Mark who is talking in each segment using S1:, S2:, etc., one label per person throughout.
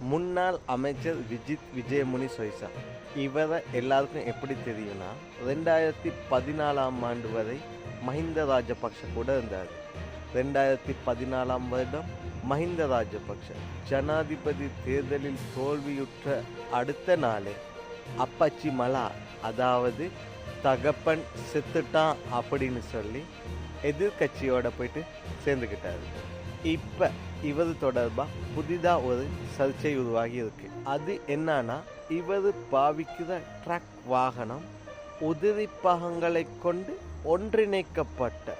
S1: முன்னாள் அமைச்சர் விஜித் விஜயமுனி சொய்சா. இவரை எல்லாருக்கும் எப்படி தெரியும்னா ரெண்டாயிரத்தி பதினாலாம் ஆண்டு வரை மஹிந்த ராஜபக்ஷ கூட இருந்தார். ரெண்டாயிரத்தி பதினாலாம் வருடம் மஹிந்த ராஜபக்ஷ. ஜனாதிபதி தேர்தலில் தோல்வியுற்ற அடுத்த நாளே அப்பச்சி மலா அதாவது தகப்பன் செத்துட்டான் அப்படின்னு சொல்லி எதிர்கட்சியோட போயிட்டு சேர்ந்துக்கிட்டாரு இப்ப இவர் தொடர்பா புதிதா ஒரு சர்ச்சை உருவாகி இருக்கு அது என்னன்னா இவர் பாவிக்கிற ட்ரக் வாகனம் உதிரி பாகங்களை கொண்டு ஒன்றிணைக்கப்பட்ட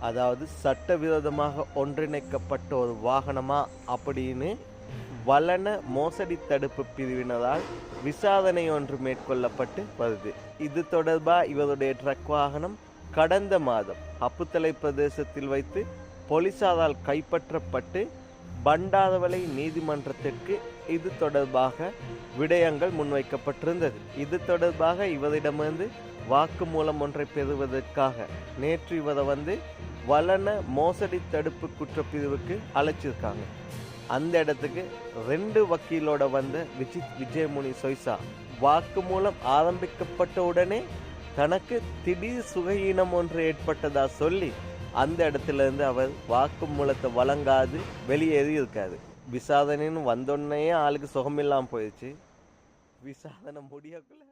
S1: அதாவது சட்டவிரோதமாக ஒன்றிணைக்கப்பட்ட ஒரு வாகனமா அப்படின்னு வலன மோசடி தடுப்பு பிரிவினரால் விசாரணை ஒன்று மேற்கொள்ளப்பட்டு வருது. இது தொடர்பாக இவருடைய ட்ரக் வாகனம் கடந்த மாதம் அப்புத்தலை பிரதேசத்தில் வைத்து போலீசாரால் கைப்பற்றப்பட்டு பண்டாரவளை நீதிமன்றத்திற்கு இது தொடர்பாக விடயங்கள் முன்வைக்கப்பட்டிருந்தது. இது தொடர்பாக இவரிடமிருந்து வாக்குமூலம் ஒன்றை பெறுவதற்காக நேற்று இவரை வந்து வலன மோசடி தடுப்பு குற்றப்பிரிவுக்கு அழைச்சிருக்காங்க. அந்த இடத்துக்கு ரெண்டு வக்கீலோட வந்த விஜித் விஜயமுனி சொய்சா வாக்குமூலம் ஆரம்பிக்கப்பட்ட உடனே தனக்கு திடீர் சுகையீனம் ஒன்று ஏற்பட்டதா சொல்லி அந்த இடத்துல இருந்து அவர் வாக்குமூலத்தை வழங்காது வெளியேறி இருக்காது. விசாதனைன்னு வந்தோடனே ஆளுக்கு சுகமில்லாமல் போயிடுச்சு. விசாதனை முடியக்குள்ள